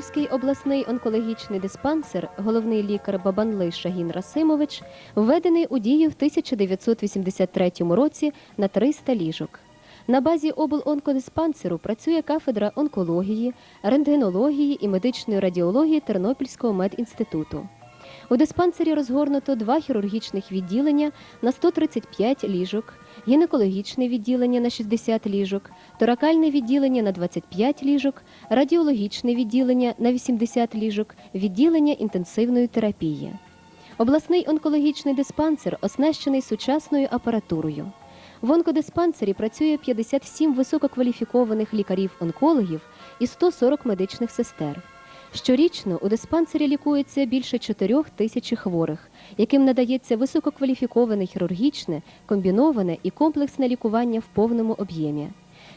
Тернопільський обласний онкологічний диспансер, головний лікар Бабанли Шагін Расимович, введений у дію в 1983 році на 300 ліжок. На базі облонкодиспансеру працює кафедра онкології, рентгенології і медичної радіології Тернопільського медінституту. У диспансері розгорнуто два хірургічних відділення на 135 ліжок, гінекологічне відділення на 60 ліжок, торакальне відділення на 25 ліжок, радіологічне відділення на 80 ліжок, відділення інтенсивної терапії. Обласний онкологічний диспансер оснащений сучасною апаратурою. В онкодиспансері працює 57 висококваліфікованих лікарів-онкологів і 140 медичних сестер. Щорічно у диспансері лікується більше 4 тисяч хворих, яким надається висококваліфіковане хірургічне, комбіноване і комплексне лікування в повному об'ємі.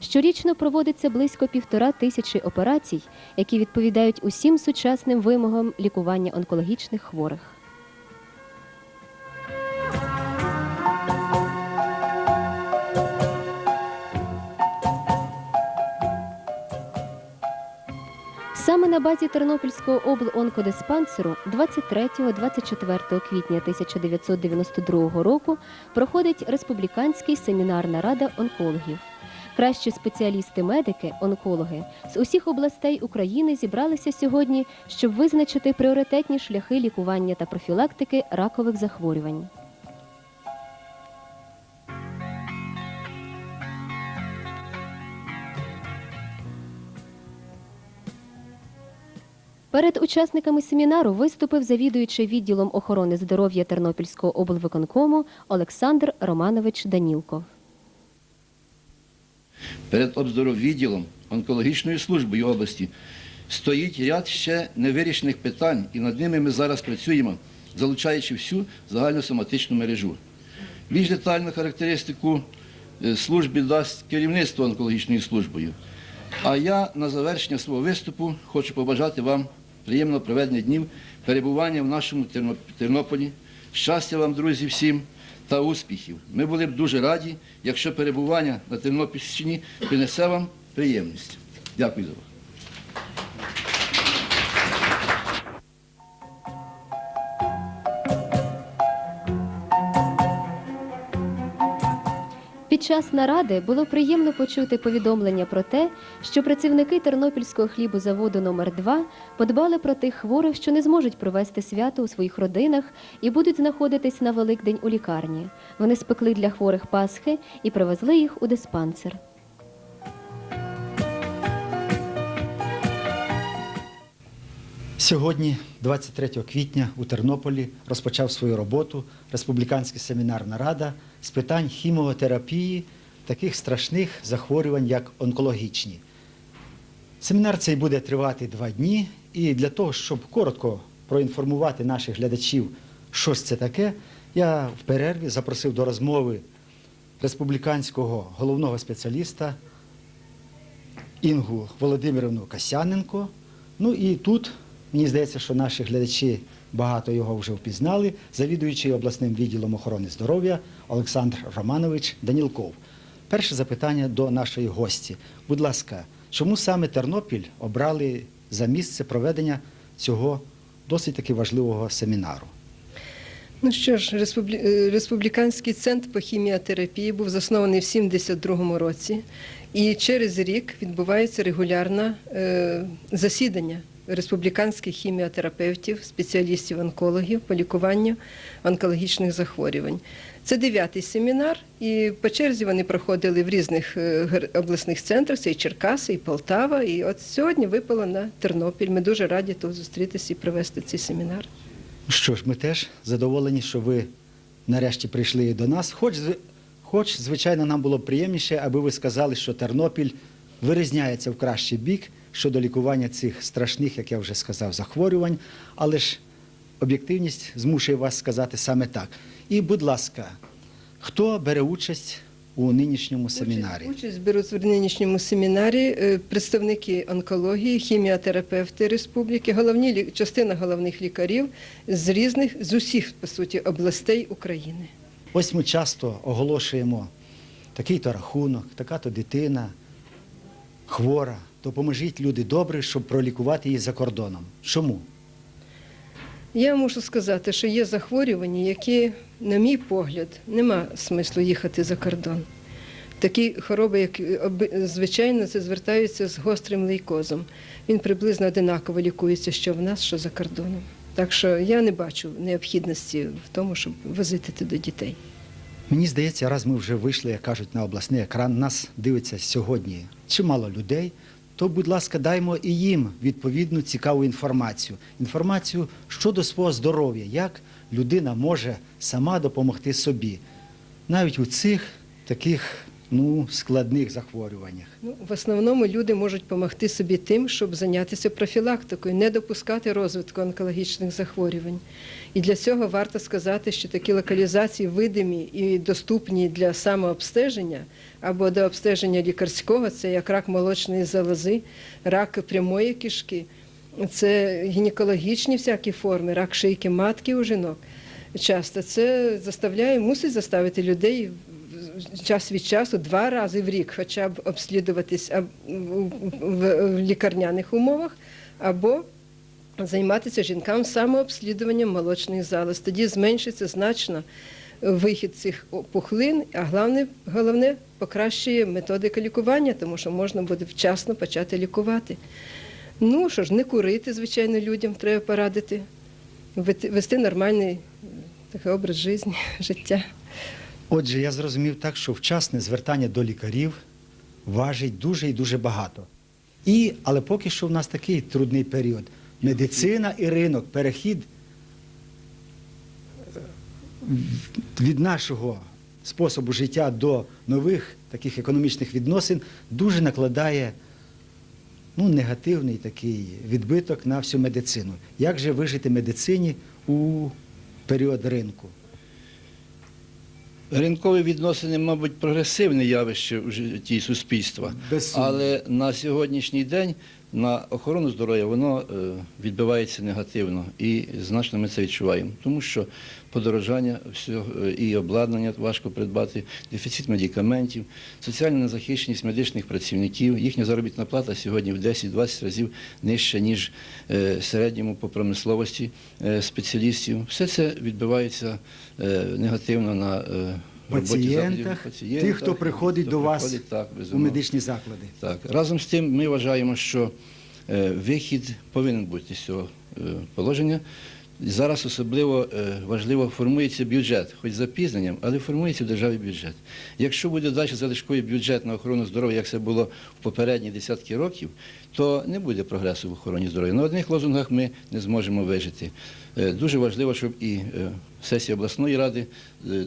Щорічно проводиться близько півтора тисячі операцій, які відповідають усім сучасним вимогам лікування онкологічних хворих. Базі Тернопільського облонкодиспансеру 23-24 квітня 1992 року проходить республіканський семінар нарада онкологів. Кращі спеціалісти-медики, онкологи з усіх областей України зібралися сьогодні, щоб визначити пріоритетні шляхи лікування та профілактики ракових захворювань. Перед учасниками семінару виступив завідуючий відділом охорони здоров'я Тернопільського облвиконкому Олександр Романович Данілков. Перед обздороввідділом онкологічної служби області стоїть ряд ще невирішених питань, і над ними ми зараз працюємо, залучаючи всю загальносоматичну мережу. Більш детальну характеристику е, служби дасть керівництво онкологічною службою. А я на завершення свого виступу хочу побажати вам приємного проведення днів перебування в нашому Тернополі. Щастя вам, друзі, всім та успіхів. Ми були б дуже раді, якщо перебування на Тернопільщині принесе вам приємність. Дякую за увагу. Під час наради було приємно почути повідомлення про те, що працівники Тернопільського хлібозаводу номер 2 подбали про тих хворих, що не зможуть провести свято у своїх родинах і будуть знаходитись на Великдень у лікарні. Вони спекли для хворих пасхи і привезли їх у диспансер. Сьогодні, 23 квітня, у Тернополі розпочав свою роботу Республіканська семінарна рада з питань хіміотерапії таких страшних захворювань, як онкологічні. Семінар цей буде тривати два дні, і для того, щоб коротко проінформувати наших глядачів, що ж це таке, я в перерві запросив до розмови республіканського головного спеціаліста Інгу Володимирівну Касяненко. Ну і тут, мені здається, що наші глядачі багато його вже впізнали, завідуючий обласним відділом охорони здоров'я Олександр Романович Данілков. Перше запитання до нашої гості. Будь ласка, чому саме Тернопіль обрали за місце проведення цього досить таки важливого семінару? Ну що ж, е, Республіканський центр по хіміотерапії був заснований в 72-му році, і через рік відбувається регулярне засідання республіканських хіміотерапевтів, спеціалістів-онкологів по лікуванню онкологічних захворювань. Це дев'ятий семінар, і по черзі вони проходили в різних е, обласних центрах, це і Черкаси, і Полтава. І от сьогодні випало на Тернопіль. Ми дуже раді тут зустрітися і провести цей семінар. Ну Що ж, ми теж задоволені, що ви нарешті прийшли до нас. Хоч, хоч, звичайно, нам було приємніше, аби ви сказали, що Тернопіль вирізняється в кращий бік щодо лікування цих страшних, як я вже сказав, захворювань, але ж об'єктивність змушує вас сказати саме так. І, будь ласка, хто бере участь у нинішньому семінарі? Участь, участь беруть в нинішньому семінарі е, представники онкології, хіміотерапевти республіки, головні частина головних лікарів з різних з усіх по суті областей України. Ось ми часто оголошуємо такий-то рахунок, така-то дитина. хвора, допоможіть люди добре, щоб пролікувати її за кордоном. Чому? Я мушу сказати, що є захворювання, які, на мій погляд, нема смислу їхати за кордон. Такі хвороби, як звичайно, це звертаються з гострим лейкозом. Він приблизно одинаково лікується, що в нас, що за кордоном. Так що я не бачу необхідності в тому, щоб возити туди дітей. Мені здається, раз ми вже вийшли, як кажуть, на обласний екран, нас дивиться сьогодні чимало людей, то, будь ласка, даймо і їм відповідну цікаву інформацію. Інформацію щодо свого здоров'я, як людина може сама допомогти собі, навіть у цих таких ну, складних захворюваннях. Ну, в основному люди можуть допомогти собі тим, щоб зайнятися профілактикою, не допускати розвитку онкологічних захворювань. І для цього варто сказати, що такі локалізації видимі і доступні для самообстеження або до обстеження лікарського, це як рак молочної залози, рак прямої кишки, це гінекологічні всякі форми, рак шийки матки у жінок. Часто це заставляє, мусить заставити людей час від часу два рази в рік хоча б обслідуватись в, лікарняних умовах або займатися жінкам самообслідуванням молочних залоз. Тоді зменшиться значно вихід цих пухлин, а головне, головне покращує методика лікування, тому що можна буде вчасно почати лікувати. Ну що ж, не курити, звичайно, людям треба порадити, вести- нормальний такий образ життя. Отже, я зрозумів так, що вчасне звертання до лікарів важить дуже і дуже багато. І, але поки що в нас такий трудний період. Медицина і ринок, перехід від нашого способу життя до нових таких економічних відносин дуже накладає ну, негативний такий відбиток на всю медицину. Як же вижити медицині у період ринку? Ринкові відносини, мабуть, прогресивне явище в житті суспільства. Але на сьогоднішній день на охорону здоров'я воно е, відбивається негативно і значно ми це відчуваємо. Тому що подорожання всього е, і обладнання важко придбати, дефіцит медикаментів, соціальна незахищеність медичних працівників, їхня заробітна плата сьогодні в 10-20 разів нижча, ніж е, середньому по промисловості спеціалістів. Все це відбивається негативно на Пацієнтах, пацієнтах, тих, хто приходить хто до вас так, у медичні заклади. Так, разом з тим ми вважаємо, що е, вихід повинен бути з цього е, положення. Зараз особливо е, важливо формується бюджет, хоч запізненням, але формується в державі бюджет. Якщо буде далі залишковий бюджет на охорону здоров'я, як це було в попередні десятки років, то не буде прогресу в охороні здоров'я. На одних лозунгах ми не зможемо вижити. Е, Дуже важливо, щоб і е, сесія обласної ради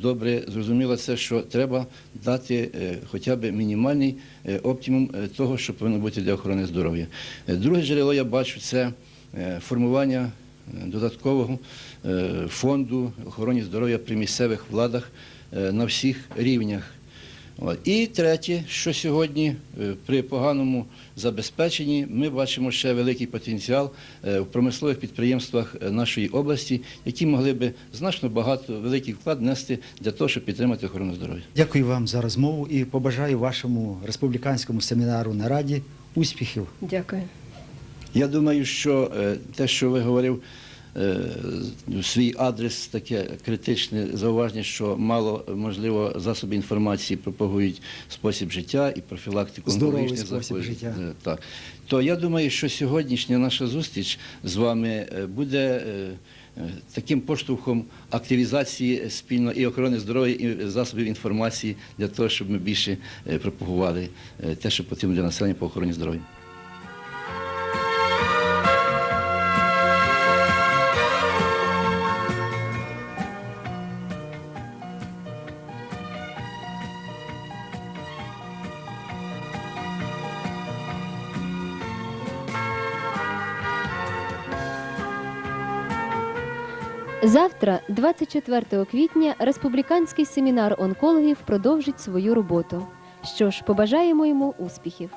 добре зрозуміла це, що треба дати хоча б мінімальний оптимум того, що повинно бути для охорони здоров'я. Друге джерело я бачу це формування додаткового е, фонду охорони здоров'я при місцевих владах е, на всіх рівнях. І третє, що сьогодні е, при поганому забезпеченні ми бачимо ще великий потенціал в промислових підприємствах нашої області, які могли би значно багато великий вклад внести для того, щоб підтримати охорону здоров'я. Дякую вам за розмову і побажаю вашому республіканському семінару на раді успіхів. Дякую. Я думаю, що е, те, що ви говорив, е, в свій адрес таке критичне зауваження, що мало можливо засоби інформації пропагують спосіб життя і профілактику Здоровий спосіб життя. Е, Так. То я думаю, що сьогоднішня наша зустріч з вами буде таким поштовхом активізації спільно і охорони здоров'я, і засобів інформації для того, щоб ми більше пропагували те, що потрібно для населення по охороні здоров'я. Завтра, 24 квітня, республіканський семінар онкологів продовжить свою роботу. Що ж, побажаємо йому успіхів.